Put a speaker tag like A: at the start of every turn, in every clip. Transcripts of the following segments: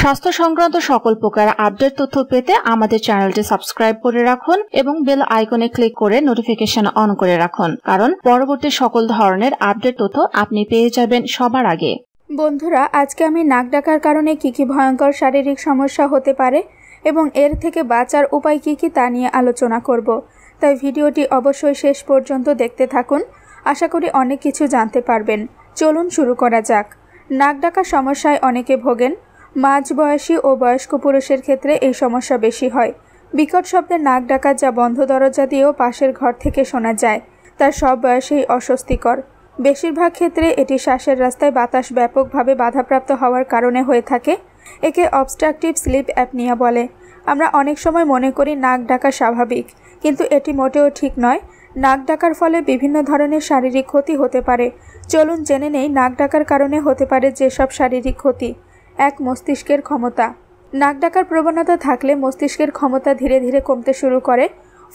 A: স্বাস্থ্য সংক্রান্ত সকল প্রকার আপডেট তথ্য পেতে আমাদের চ্যানেলটি সাবস্ক্রাইব করে রাখুন এবং বেল আইকনে ক্লিক করে নোটিফিকেশন অন করে রাখুন। কারণ পরবর্তী সকল ধরনের আপডেট তথ্য আপনি পেয়ে যাবেন সবার আগে।
B: বন্ধুরা, আজকে আমি নাক ডাকার কারণে কি কি ভয়ঙ্কর শারীরিক সমস্যা হতে পারে এবং এর থেকে বাঁচার উপায় কি কি তা নিয়ে আলোচনা করব। তাই ভিডিওটি অবশ্যই শেষ পর্যন্ত দেখতে থাকুন। আশা করি অনেক কিছু জানতে পারবেন। চলুন শুরু করা যাক। নাক ডাকা সমস্যায় অনেকে ভোগেন। মাঝ বয়সী ও বয়স্ক পুরুষের ক্ষেত্রে এই সমস্যা বেশি হয়। বিকট শব্দে নাক ডাকা যা বন্ধ দরজা দিয়েও পাশের ঘর থেকে শোনা যায়, তার সব বয়সেই অস্বস্তিকর। বেশিরভাগ ক্ষেত্রে এটি শ্বাসের রাস্তায় বাতাস ব্যাপকভাবে বাধাপ্রাপ্ত হওয়ার কারণে হয়ে থাকে, একে অবস্ট্রাকটিভ স্লিপ অ্যাপনিয়া বলে। আমরা অনেক সময় মনে করি নাক ডাকা স্বাভাবিক, কিন্তু এটি মোটেও ঠিক নয়। নাক ডাকার ফলে বিভিন্ন ধরনের শারীরিক ক্ষতি হতে পারে। চলুন জেনে নেই নাক ডাকার কারণে হতে পারে যেসব শারীরিক ক্ষতি। এক মস্তিষ্কের ক্ষমতা। নাক ডাকার প্রবণতা থাকলে মস্তিষ্কের ক্ষমতা ধীরে ধীরে কমতে শুরু করে,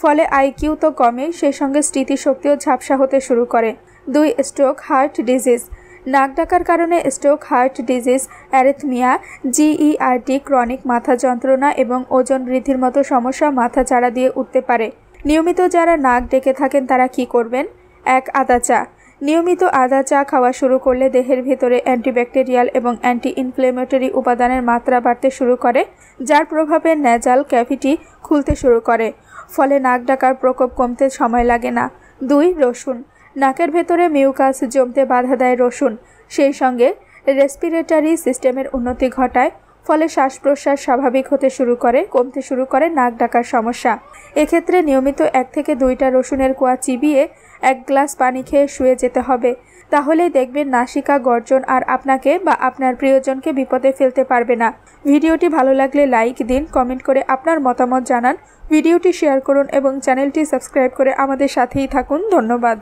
B: ফলে আইকিউ তো কমে, সেই সঙ্গে স্মৃতিশক্তিও ঝাপসা হতে শুরু করে। দুই, স্ট্রোক, হার্ট ডিজিজ। নাক ডাকার কারণে stroke, heart disease, arrhythmia GERD chronic মাথা যন্ত্রণা এবং ওজন বৃদ্ধির মতো সমস্যা মাথা চাড়া দিয়ে উঠতে পারে। নিয়মিত যারা নাক ডেকে থাকেন তারা কি করবেন? এক আদা চা নিয়মিত আদা চা খাওয়া শুরু করলে দেহের ভেতরে অ্যান্টিব্যাকটেরিয়াল এবং অ্যান্টি ইনফ্লেমেটরি উপাদানের মাত্রা বাড়তে শুরু করে, যার প্রভাবে ন্যাজাল ক্যাভিটি খুলতে শুরু করে। ফলে নাক ডাকার প্রকোপ কমতে সময় লাগে না। দুই, রসুন। নাকের ভেতরে মিউকাস জমতে বাধা দেয় রসুন। সেই সঙ্গে রেসপিরেটারি সিস্টেমের উন্নতি ঘটায় ফলে শ্বাস প্রশ্বাস স্বাভাবিক হতে শুরু করে, কমতে শুরু করে নাক ডাকার সমস্যা। এক্ষেত্রে নিয়মিত এক থেকে দুইটা রসুনের কোয়া চিবিয়ে এক গ্লাস পানি খেয়ে শুয়ে যেতে হবে। তাহলেই দেখবেন নাসিকা, গর্জন আর আপনাকে বা আপনার প্রিয়জনকে বিপদে ফেলতে পারবে না। ভিডিওটি ভালো লাগলে লাইক দিন, কমেন্ট করে আপনার মতামত জানান। ভিডিওটি শেয়ার করুন এবং চ্যানেলটি সাবস্ক্রাইব করে আমাদের সাথেই থাকুন। ধন্যবাদ।